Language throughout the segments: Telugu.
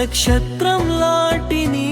నక్షత్రం లాంటి నీ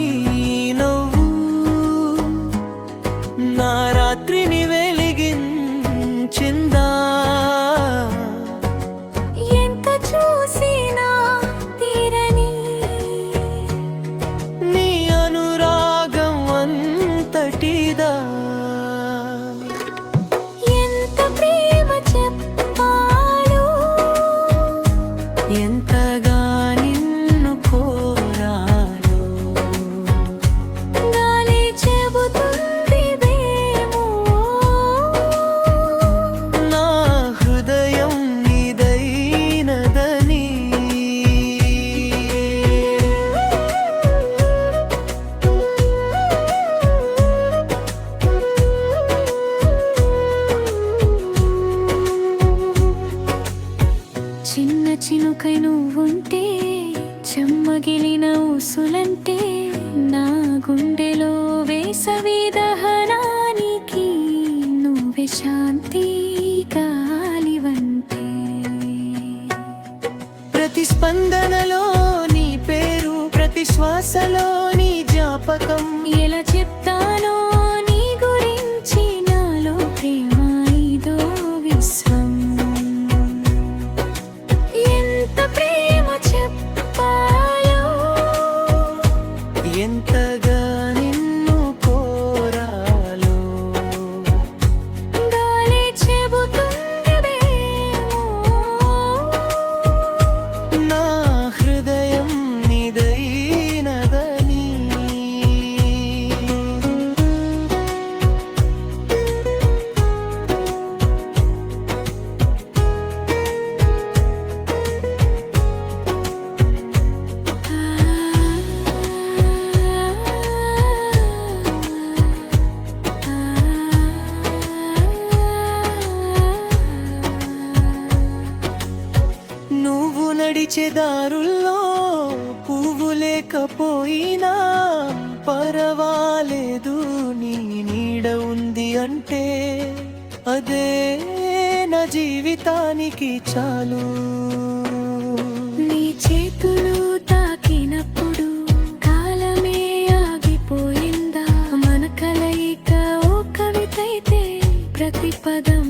చినుకై నువ్వుంటే చెమ్మగిలిన ఊసులంటే నా గుండెలో వేసవి దహనానికి నువ్వే శాంతి గాలివంటే. ప్రతి స్పందనలో నీ పేరు ప్రతి శ్వాసలో నీ జ్ఞాపకం. ఎలా నడిచే దారుల్లో పువ్వు లేకపోయినా పర్వాలేదు నీ నీడ ఉంది అంటే అదే నా జీవితానికి చాలు. నీ చేతులు తాకినప్పుడు కాలమే ఆగిపోయిందా? మన కలయిక ఓ కవితైతే ప్రతి పదం